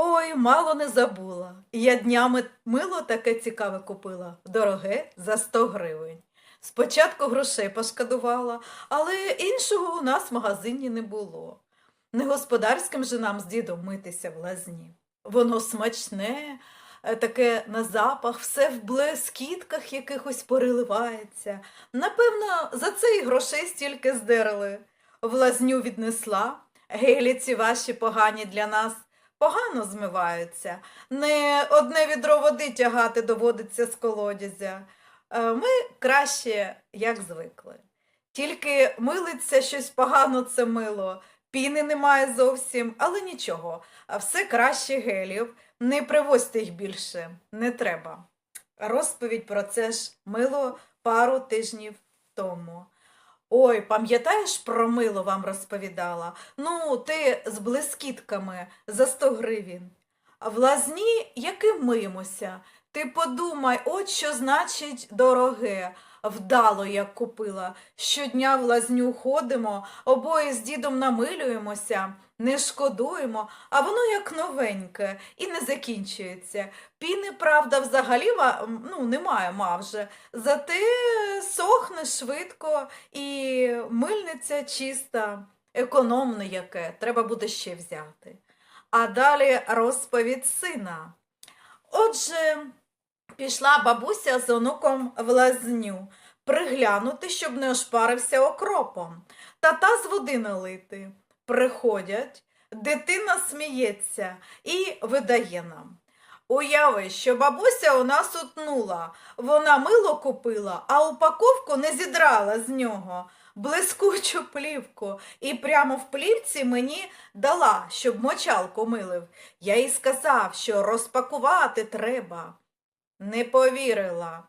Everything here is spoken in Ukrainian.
Ой, мало не забула. Я днями мило таке цікаве купила, дороге за 100 гривень. Спочатку грошей пошкодувала, але іншого у нас в магазині не було. Не господарським же нам з дідом митися в лазні. Воно смачне, е, таке на запах, все в блескітках якихось переливається. Напевно, за це і грошей стільки здерли. В лазню віднесла. Гелі ці ваші погані для нас погано змиваються. Не одне відро води тягати доводиться з колодязя. Е, Ми краще, як звикли. Тільки милиться щось погано це мило, піни немає зовсім, але нічого, все краще гелів. Не привозьте їх більше, не треба. Розповідь про це ж мило пару тижнів тому. Ой, пам'ятаєш про мило вам розповідала? Ну, ти з блискітками за 100 гривень. В лазні яким миємося? Ти подумай, от що значить дороге. Вдало як купила. Щодня в лазню ходимо, обоє з дідом намилюємося, не шкодуємо, а воно як новеньке і не закінчується. Піни, правда, взагалі ну, немає мавже. Зате сохне швидко і мильниця чиста, економне яке, треба буде ще взяти. А далі розповідь сина. Отже, пішла бабуся з онуком в лазню приглянути, щоб не ошпарився окропом, та та з води налити. Приходять, дитина сміється і видає нам. Уяви, що бабуся у нас утнула. Вона мило купила, а упаковку не зідрала з нього. Блискучу плівку, і прямо в плівці мені дала, щоб мочалку милив. Я їй сказав, що розпакувати треба. Не повірила.